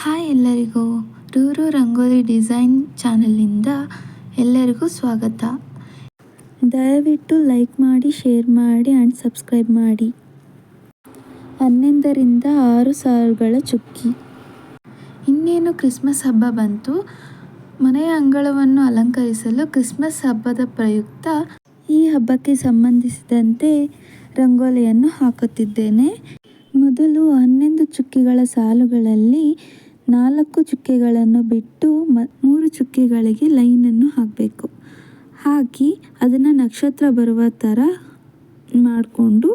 Hi ಎಲ್ಲರಿಗೂ. ರೂರು rangoli design ಚಾನಲ್ನಿಂದ ಎಲ್ಲರಿಗೂ ಸ್ವಾಗತ. ದಯವಿಟ್ಟು ಲೈಕ್ ಮಾಡಿ, ಶೇರ್ ಮಾಡಿ ಆ್ಯಂಡ್ ಸಬ್ಸ್ಕ್ರೈಬ್ ಮಾಡಿ. ಹನ್ನೊಂದರಿಂದ ಆರು ಸಾವಿರಗಳ ಚುಕ್ಕಿ. ಇನ್ನೇನು ಕ್ರಿಸ್ಮಸ್ ಹಬ್ಬ ಬಂತು. ಮನೆಯ ಅಂಗಳವನ್ನು ಅಲಂಕರಿಸಲು ಕ್ರಿಸ್ಮಸ್ ಹಬ್ಬದ ಪ್ರಯುಕ್ತ ಈ ಹಬ್ಬಕ್ಕೆ ಸಂಬಂಧಿಸಿದಂತೆ ರಂಗೋಲಿಯನ್ನು ಹಾಕುತ್ತಿದ್ದೇನೆ. ಮೊದಲು ಹನ್ನೊಂದು ಚುಕ್ಕಿಗಳ ಸಾಲುಗಳಲ್ಲಿ ನಾಲ್ಕು ಚುಕ್ಕೆಗಳನ್ನು ಬಿಟ್ಟು ಮ, ಮೂರು ಚುಕ್ಕೆಗಳಿಗೆ ಲೈನನ್ನು ಹಾಕಬೇಕು. ಹಾಕಿ ಅದನ್ನು ನಕ್ಷತ್ರ ಬರುವ ಥರ ಮಾಡಿಕೊಂಡು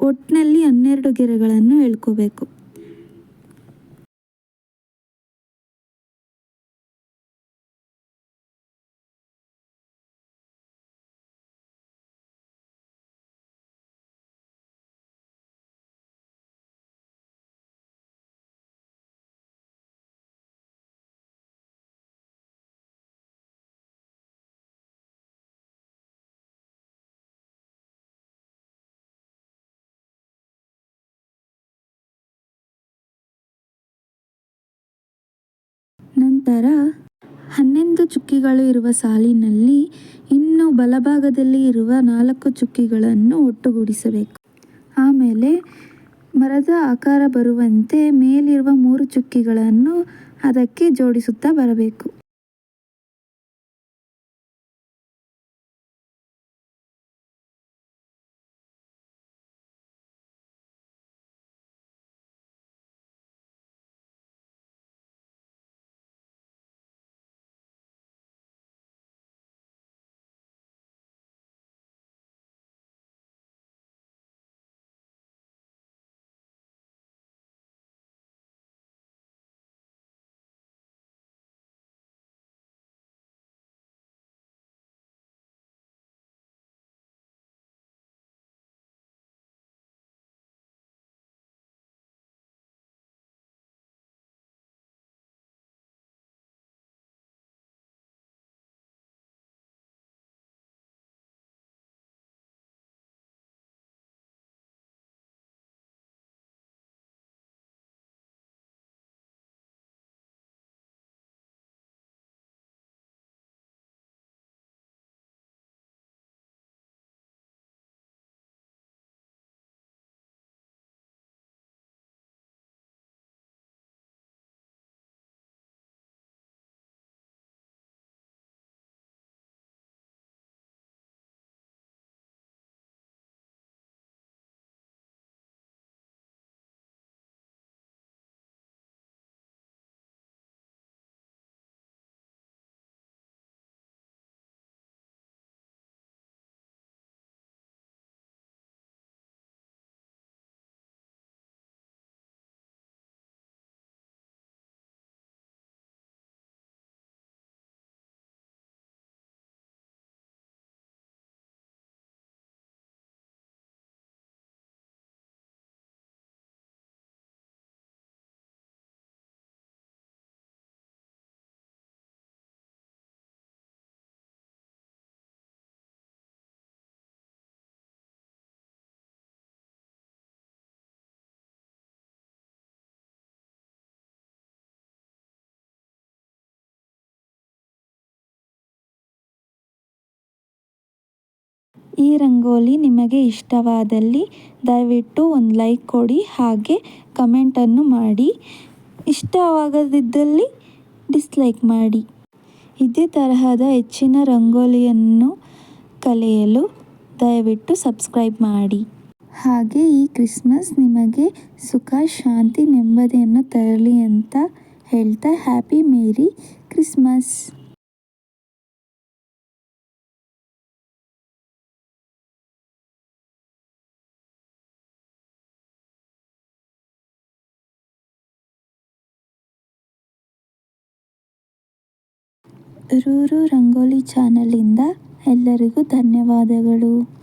ಒಟ್ಟಿನಲ್ಲಿ ಹನ್ನೆರಡು ಗೆರೆಗಳನ್ನು ಎಳ್ಕೋಬೇಕು. ನಂತರ ಹನ್ನೊಂದು ಚುಕ್ಕಿಗಳು ಇರುವ ಸಾಲಿನಲ್ಲಿ ಇನ್ನು ಬಲಭಾಗದಲ್ಲಿ ಇರುವ ನಾಲ್ಕು ಚುಕ್ಕಿಗಳನ್ನು ಒಟ್ಟುಗೂಡಿಸಬೇಕು. ಆಮೇಲೆ ಮರದ ಆಕಾರ ಬರುವಂತೆ ಮೇಲಿರುವ ಮೂರು ಚುಕ್ಕಿಗಳನ್ನು ಅದಕ್ಕೆ ಜೋಡಿಸುತ್ತಾ ಬರಬೇಕು. ಈ ರಂಗೋಲಿ ನಿಮಗೆ ಇಷ್ಟವಾದಲ್ಲಿ ದಯವಿಟ್ಟು ಒಂದು ಲೈಕ್ ಕೊಡಿ ಹಾಗೆ ಕಮೆಂಟನ್ನು ಮಾಡಿ. ಇಷ್ಟವಾಗದಿದ್ದಲ್ಲಿ ಡಿಸ್ಲೈಕ್ ಮಾಡಿ. ಇದೇ ತರಹದ ಹೆಚ್ಚಿನ ರಂಗೋಲಿಯನ್ನು ಕಲಿಯಲು ದಯವಿಟ್ಟು ಸಬ್ಸ್ಕ್ರೈಬ್ ಮಾಡಿ. ಹಾಗೆ ಈ ಕ್ರಿಸ್ಮಸ್ ನಿಮಗೆ ಸುಖ, ಶಾಂತಿ, ನೆಮ್ಮದಿಯನ್ನು ತರಲಿ ಅಂತ ಹೇಳ್ತಾ ಹ್ಯಾಪಿ ಮೇರಿ ಕ್ರಿಸ್ಮಸ್ ರೂರು ರಂಗೋಲಿ ಚಾನಲಿಂದ ಎಲ್ಲರಿಗೂ ಧನ್ಯವಾದಗಳು.